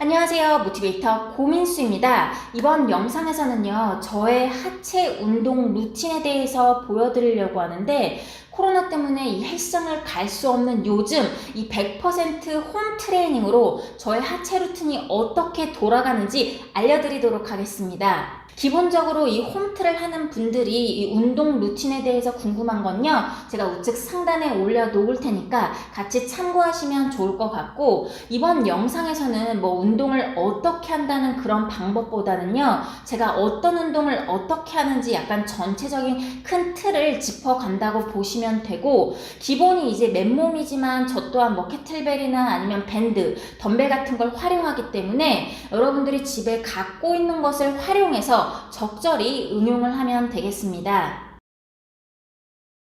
안녕하세요. 모티베이터 고민수입니다. 이번 영상에서는요, 저의 하체 운동 루틴에 대해서 보여드리려고 하는데, 코로나 때문에 이 헬스장을 갈 수 없는 요즘 이 100%홈 트레이닝으로 저의 하체 루틴이 어떻게 돌아가는지 알려드리도록 하겠습니다. 기본적으로 이 홈트를 하는 분들이 이 운동 루틴에 대해서 궁금한 건요, 제가 우측 상단에 올려 놓을 테니까 같이 참고하시면 좋을 것 같고, 이번 영상에서는 뭐 운동을 어떻게 한다는 그런 방법보다는요, 제가 어떤 운동을 어떻게 하는지 약간 전체적인 큰 틀을 짚어간다고 보시면 되고, 기본이 이제 맨몸이지만 저 또한 뭐 캐틀벨이나 아니면 밴드, 덤벨 같은 걸 활용하기 때문에 여러분들이 집에 갖고 있는 것을 활용해서 적절히 응용을 하면 되겠습니다.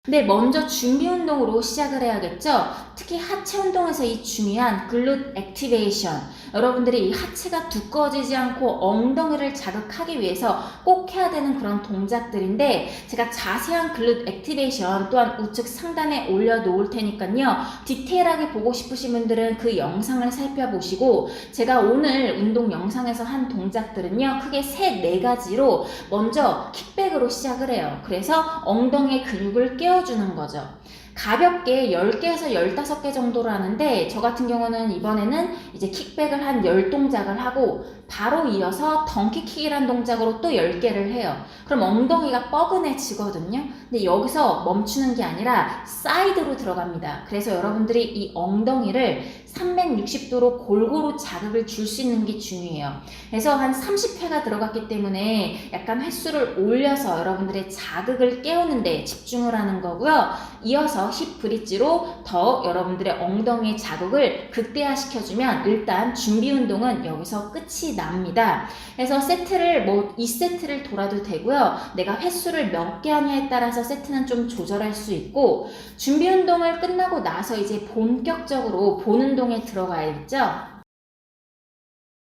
네, 먼저 준비 운동으로 시작을 해야겠죠? 특히 하체 운동에서 이 중요한 글룻 액티베이션. 여러분들이 이 하체가 두꺼워지지 않고 엉덩이를 자극하기 위해서 꼭 해야 되는 그런 동작들인데 제가 자세한 글룻 액티베이션 또한 우측 상단에 올려 놓을 테니까요. 디테일하게 보고 싶으신 분들은 그 영상을 살펴보시고 제가 오늘 운동 영상에서 한 동작들은요. 크게 세 네 가지로 먼저 킥백으로 시작을 해요. 그래서 엉덩이 근육을 깨워 주는 거죠. 가볍게 10개에서 15개 정도로 하는데 저 같은 경우는 이번에는 이제 킥백을 한 10동작을 하고 바로 이어서 덩키킥이란 동작으로 또 10개를 해요. 그럼 엉덩이가 뻐근해지거든요. 근데 여기서 멈추는 게 아니라 사이드로 들어갑니다. 그래서 여러분들이 이 엉덩이를 360도로 골고루 자극을 줄 수 있는 게 중요해요. 그래서 한 30회가 들어갔기 때문에 약간 횟수를 올려서 여러분들의 자극을 깨우는데 집중을 하는 거고요. 이어서 힙 브릿지로 더 여러분들의 엉덩이의 자극을 극대화시켜주면 일단 준비 운동은 여기서 끝이 납니다. 그래서 세트를 뭐 2세트를 돌아도 되고요. 내가 횟수를 몇 개 하냐에 따라서 세트는 좀 조절할 수 있고 준비 운동을 끝나고 나서 이제 본격적으로 본 운동에 들어가야겠죠.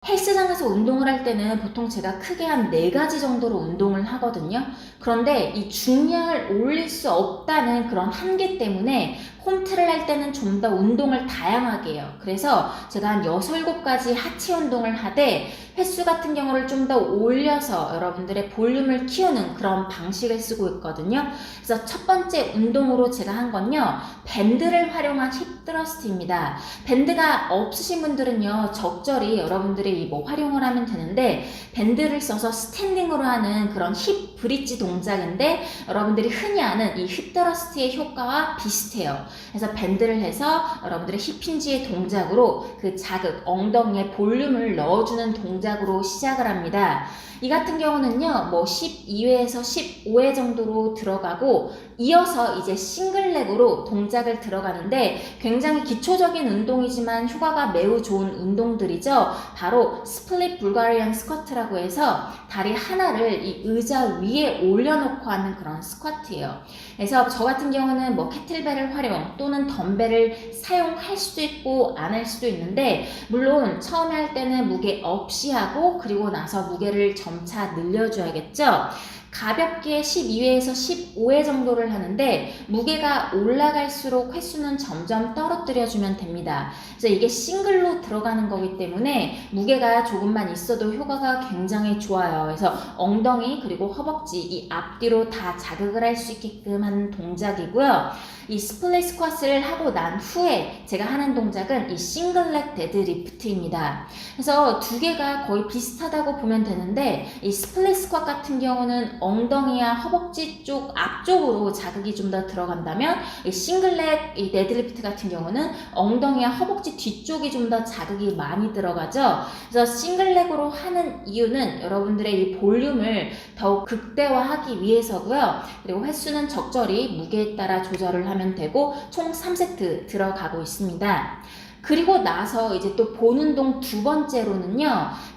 헬스장에서 운동을 할 때는 보통 제가 크게 한네 가지 정도로 운동을 하거든요. 그런데 이 중량을 올릴 수 없다는 그런 한계 때문에 홈트를 할 때는 좀 더 운동을 다양하게 해요. 그래서 제가 한 6, 7가지 하체 운동을 하되 횟수 같은 경우를 좀 더 올려서 여러분들의 볼륨을 키우는 그런 방식을 쓰고 있거든요. 그래서 첫 번째 운동으로 제가 한 건요. 밴드를 활용한 힙 드러스트입니다. 밴드가 없으신 분들은요. 적절히 여러분들이 뭐 활용을 하면 되는데 밴드를 써서 스탠딩으로 하는 그런 힙 브릿지 동작인데 여러분들이 흔히 아는 이힙 드러스트의 효과와 비슷해요. 그래서 밴드를 해서 여러분들의 힙힌지의 동작으로 그 자극, 엉덩이에 볼륨을 넣어주는 동작으로 시작을 합니다. 이 같은 경우는요, 뭐 12회에서 15회 정도로 들어가고 이어서 이제 싱글렉으로 동작을 들어가는데 굉장히 기초적인 운동이지만 효과가 매우 좋은 운동들이죠. 바로 스플릿 불가리안 스쿼트라고 해서 다리 하나를 이 의자 위에 올려놓고 하는 그런 스쿼트예요. 그래서 저 같은 경우는 뭐 캐틀벨을 활용 또는 덤벨을 사용할 수도 있고 안 할 수도 있는데 물론 처음에 할 때는 무게 없이 하고 그리고 나서 무게를 점차 늘려줘야겠죠. 가볍게 12회에서 15회 정도를 하는데 무게가 올라갈수록 횟수는 점점 떨어뜨려 주면 됩니다. 그래서 이게 싱글로 들어가는 거기 때문에 무게가 조금만 있어도 효과가 굉장히 좋아요. 그래서 엉덩이 그리고 허벅지 이 앞뒤로 다 자극을 할 수 있게끔 하는 동작이고요. 이 스플릿 스쿼트를 하고 난 후에 제가 하는 동작은 이 싱글렉 데드리프트입니다. 그래서 두 개가 거의 비슷하다고 보면 되는데 이 스플릿 스쿼트 같은 경우는 엉덩이와 허벅지 쪽 앞쪽으로 자극이 좀 더 들어간다면 이 싱글렉 이 데드리프트 같은 경우는 엉덩이와 허벅지 뒤쪽이 좀 더 자극이 많이 들어가죠. 그래서 싱글렉으로 하는 이유는 여러분들의 이 볼륨을 더욱 극대화하기 위해서고요. 그리고 횟수는 적절히 무게에 따라 조절을 하면 되고 총 3세트 들어가고 있습니다. 그리고 나서 이제 또 본운동 두 번째로는요,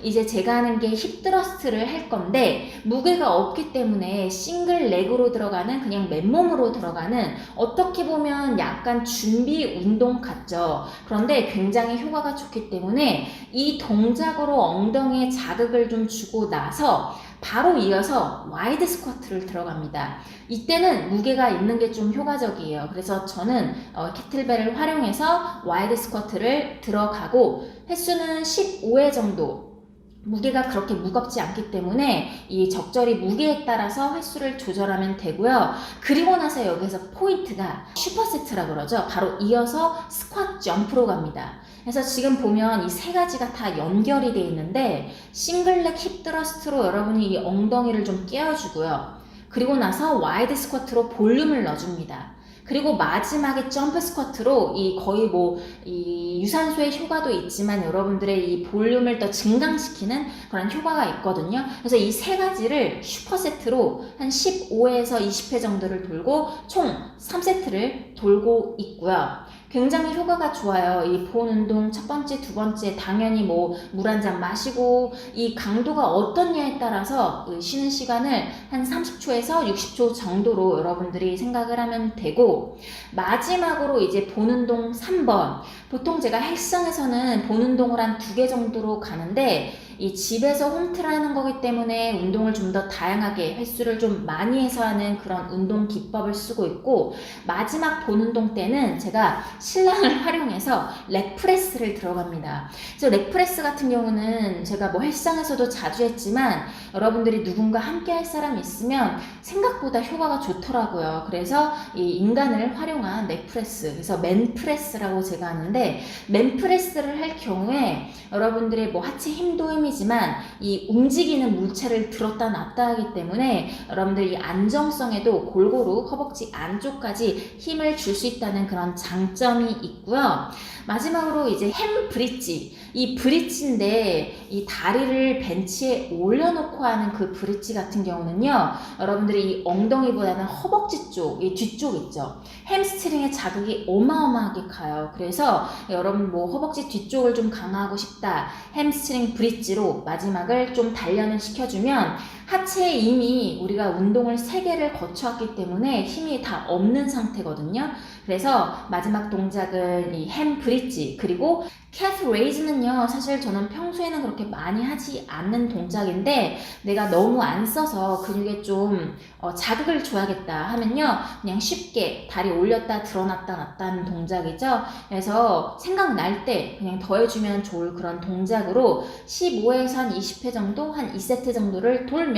이제 제가 하는 게 힙드러스트를 할 건데, 무게가 없기 때문에 싱글 렉으로 들어가는 그냥 맨몸으로 들어가는 어떻게 보면 약간 준비 운동 같죠. 그런데 굉장히 효과가 좋기 때문에 이 동작으로 엉덩이에 자극을 좀 주고 나서 바로 이어서 와이드 스쿼트를 들어갑니다. 이때는 무게가 있는 게 좀 효과적이에요. 그래서 저는 어, 캐틀벨을 활용해서 와이드 스쿼트를 들어가고 횟수는 15회 정도 무게가 그렇게 무겁지 않기 때문에 이 적절히 무게에 따라서 횟수를 조절하면 되고요. 그리고 나서 여기서 포인트가 슈퍼세트라 그러죠. 바로 이어서 스쿼트 점프로 갑니다. 그래서 지금 보면 이 세 가지가 다 연결이 되어 있는데 싱글렉 힙 드러스트로 여러분이 이 엉덩이를 좀 깨워주고요. 그리고 나서 와이드 스쿼트로 볼륨을 넣어줍니다. 그리고 마지막에 점프 스쿼트로 이 거의 뭐 이 유산소의 효과도 있지만 여러분들의 이 볼륨을 더 증강시키는 그런 효과가 있거든요. 그래서 이 세 가지를 슈퍼세트로 한 15회에서 20회 정도를 돌고 총 3세트를 돌고 있고요. 굉장히 효과가 좋아요. 이본 운동 첫 번째, 두 번째 당연히 뭐 물 한 잔 마시고 이 강도가 어떻냐에 따라서 그 쉬는 시간을 한 30초에서 60초 정도로 여러분들이 생각을 하면 되고 마지막으로 이제 본 운동 3번 보통 제가 헬스장에서는 본 운동을 한 두 개 정도로 가는데 이 집에서 홈트를 하는 거기 때문에 운동을 좀 더 다양하게 횟수를 좀 많이 해서 하는 그런 운동 기법을 쓰고 있고 마지막 본 운동 때는 제가 신랑을 활용해서 렉프레스를 들어갑니다. 그래서 렉프레스 같은 경우는 제가 뭐 헬스장에서도 자주 했지만 여러분들이 누군가 함께 할 사람이 있으면 생각보다 효과가 좋더라고요. 그래서 이 인간을 활용한 렉프레스, 그래서 맨프레스라고 제가 하는데 맨프레스를 할 경우에 여러분들의 뭐 하체 힘도 힘 이지만 이 움직이는 물체를 들었다 놨다 하기 때문에 여러분들 이 안정성에도 골고루 허벅지 안쪽까지 힘을 줄 수 있다는 그런 장점이 있고요. 마지막으로 이제 햄 브릿지. 이 브릿지인데 이 다리를 벤치에 올려놓고 하는 그 브릿지 같은 경우는요. 여러분들이 이 엉덩이보다는 허벅지 쪽, 이 뒤쪽 있죠. 햄스트링의 자극이 어마어마하게 가요. 그래서 여러분 뭐 허벅지 뒤쪽을 좀 강화하고 싶다. 햄스트링 브릿지 로 마지막을 좀 단련을 시켜주면 하체에 이미 우리가 운동을 3개를 거쳐왔기 때문에 힘이 다 없는 상태거든요. 그래서 마지막 동작은 이 햄 브릿지 그리고 캣 레이즈는요 사실 저는 평소에는 그렇게 많이 하지 않는 동작인데 내가 너무 안 써서 근육에 좀 어, 자극을 줘야겠다 하면요 그냥 쉽게 다리 올렸다 드러났다 놨다 하는 동작이죠 그래서 생각날 때 그냥 더해주면 좋을 그런 동작으로 15회에서 한 20회 정도 한 2세트 정도를 돌면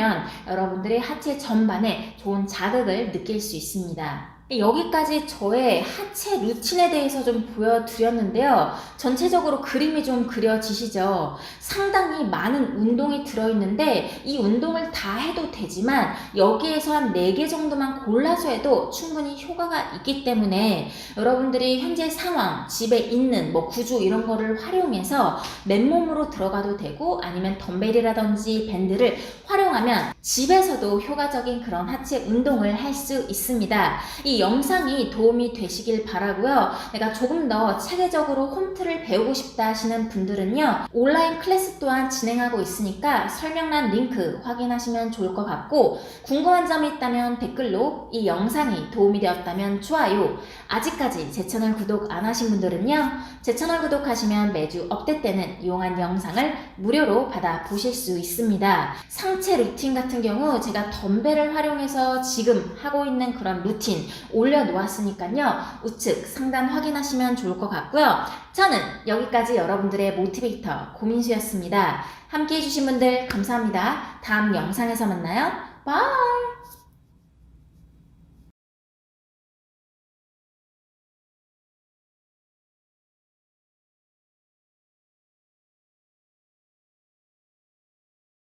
여러분들의 하체 전반에 좋은 자극을 느낄 수 있습니다. 여기까지 저의 하체 루틴에 대해서 좀 보여드렸는데요. 전체적으로 그림이 좀 그려지시죠? 상당히 많은 운동이 들어있는데 이 운동을 다 해도 되지만 여기에서 한 4개 정도만 골라서 해도 충분히 효과가 있기 때문에 여러분들이 현재 상황, 집에 있는 뭐 구조 이런 거를 활용해서 맨몸으로 들어가도 되고 아니면 덤벨이라든지 밴드를 활용하면 집에서도 효과적인 그런 하체 운동을 할 수 있습니다. 이 영상이 도움이 되시길 바라고요. 내가 조금 더 체계적으로 홈트를 배우고 싶다 하시는 분들은요. 온라인 클래스 또한 진행하고 있으니까 설명란 링크 확인하시면 좋을 것 같고 궁금한 점이 있다면 댓글로 이 영상이 도움이 되었다면 좋아요. 아직까지 제 채널 구독 안 하신 분들은요. 제 채널 구독하시면 매주 업데이트되는 이용한 영상을 무료로 받아 보실 수 있습니다. 상체 루틴 같은 경우 제가 덤벨을 활용해서 지금 하고 있는 그런 루틴 올려놓았으니까요. 우측 상단 확인하시면 좋을 것 같고요. 저는 여기까지 여러분들의 모티베이터 고민수였습니다. 함께 해주신 분들 감사합니다. 다음 영상에서 만나요. 바이!